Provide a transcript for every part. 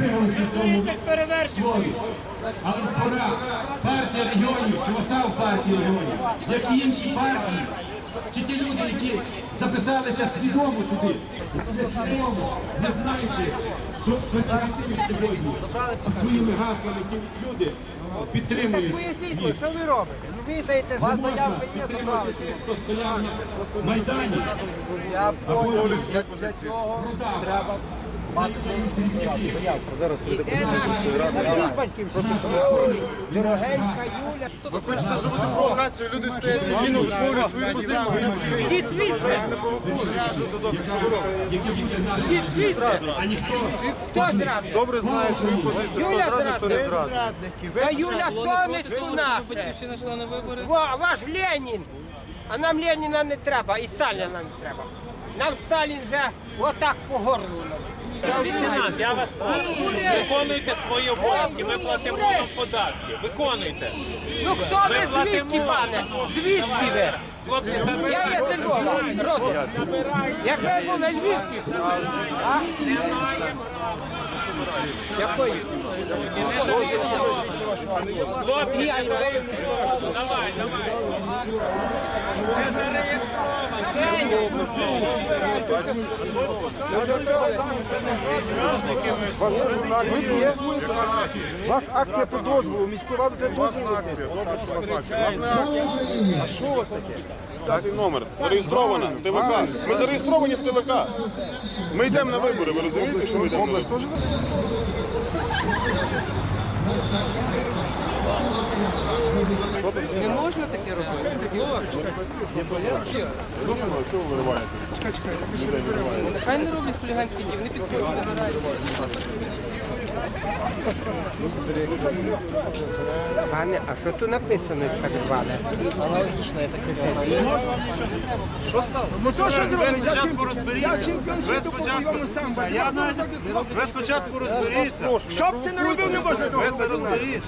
розпригалися на цьому слові. Але пора. Партія регіонів, чи ОСАВ партії регіонів, як і інші партії, чи ті люди, які записалися свідомо сюди, свідомо, не знаючи, що працівники сьогодні своїми гаслами ті люди підтримують Поясніть, їх. що ви робите? Ну, Вас заявка є забрали. Хто стояв на Майдані, Я понял, для, цього треба Зараз прийде ради. Просто ви хочете зробити провокацію, люди стоять спокійно, висловлюють свою позицію. Зрадник? Добре знають свою позицію. Юля зрадник, не зрадник. Та Юля сонечко наше. Батьківщина йшла на вибори. Во, ваш Ленін. А нам Леніна не треба, і Сталіна не треба. Нам Сталін вже отак по горлу. Лейтенант, я вас прошу, виконуйте свої обов'язки, ми платимо вам податки. Виконуйте. Ну хто ви звідки, пане? Звідки ви? Хлопці, Я забирайте. є з Львова, родом. Як ви були львівські? А? Якої? Хлопці. Давай, давай. Не. У вас акція по дозволу, міську раду треба дозвіл. А що у вас таке? Так, номер. Зареєстрована в ТВК. Ми зареєстровані в ТВК. Ми йдемо на вибори, ви розумієте, що ми йдемо на вибори? Не можна таке робити. Чого ви вириваєте? нехай не роблять хуліганські дії, вони підходять, вибирають. Пане, а що тут написано так зване? Що стало? Ну то що? Я спочатку розберіться. Я. Ви спочатку розберіться. Щоб ти не робив, не можна того.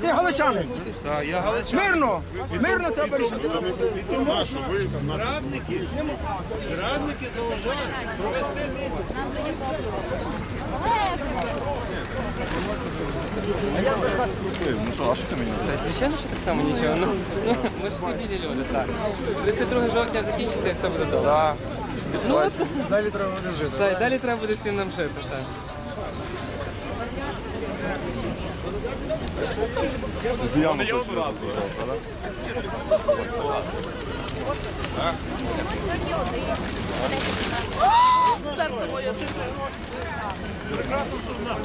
Ти галичанин. Так, я галичан. Мирно. Мирно треба рішити. Зрадники, зрадники заважають провести Та, Звичайно, що так само нічого. Ну, ну, ми ж всі білі люди, так. 32 жовтня закінчиться і все буде добре. Ну, от, Далі треба не жити. та, далі треба буде всім нам жити. Так. Діяну хочу. Сьогодні один. Серце Прекрасно сузна.